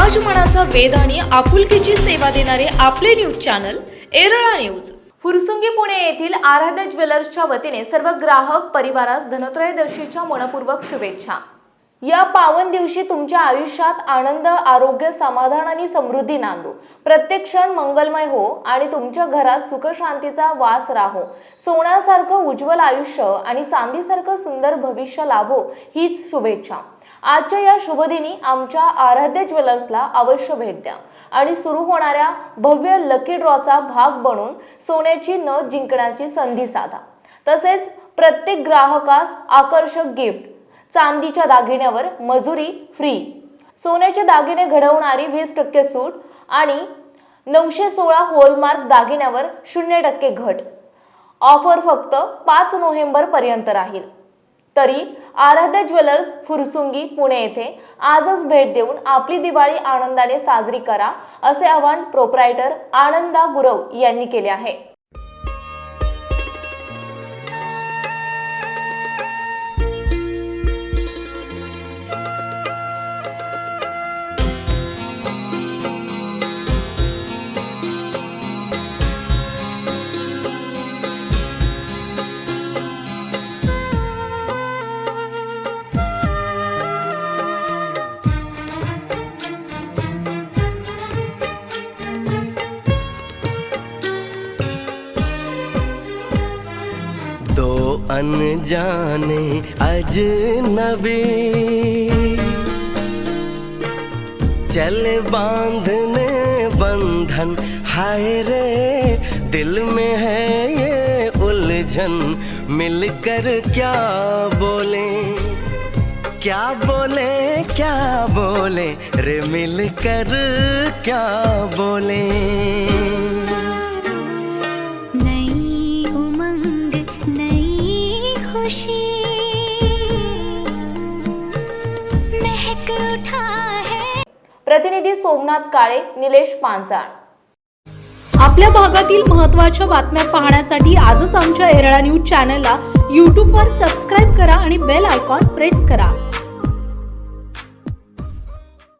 मनाचा वेध आणि आपुलकीची सेवा देणारे आपले news channel Erala news. Fursungi Pune येथील आराध्य ज्वेलर्सच्या वतीने सर्व ग्राहक परिवारास धनत्रयोदशीच्या मनपूर्वक शुभेच्छा. या पावन दिवशी तुमच्या आयुष्यात आनंद आरोग्य समाधान आणि समृद्धी नांदो. प्रत्येक क्षण मंगलमय हो आणि तुमच्या घरात सुखशांतीचा वास राहो. सोन्यासारखं उज्ज्वल आयुष्य आणि चांदीसारखं सुंदर भविष्य लाभो हीच शुभेच्छा. आजच्या या शुभदिनी आमच्या आराध्य ज्वेलर्सला अवश्य भेट द्या. आणि सुरू होणाऱ्या भव्य लकी ड्रॉचा भाग बनून सोन्याची न जिंकण्याची संधी साधा. तसेच प्रत्येक ग्राहकास आकर्षक गिफ्ट चांदीच्या दागिन्यावर मजुरी फ्री सोन्याचे दागिने घडवणारी वीस टक्के सूट आणि नऊशे सोळा होलमार्क दागिन्यावर शून्य टक्के घट. ऑफर फक्त पाच नोव्हेंबर पर्यंत राहील. तरी आराध्य ज्वेलर्स फुरसुंगी पुणे येथे आजच भेट देऊन आपली दिवाळी आनंदाने साजरी करा असे आवाहन प्रोप्रायटर आनंदा गुरव यांनी केले आहे. अनजाने अजनबी। चले बांधने बंधन, हाय रे, दिल में है ये उलझन। मिलकर क्या बोले? क्या बोले क्या बोले? रे मिलकर क्या बोले? प्रतिनिधी सोमनाथ काळे निलेश पांचाळ आपल्या भागातील महत्त्वाच्या बातम्या पाहण्यासाठी आजच आमच्या एरळा न्यूज चॅनलला यूट्यूबवर सबस्क्राईब करा आणि बेल आयकॉन प्रेस करा.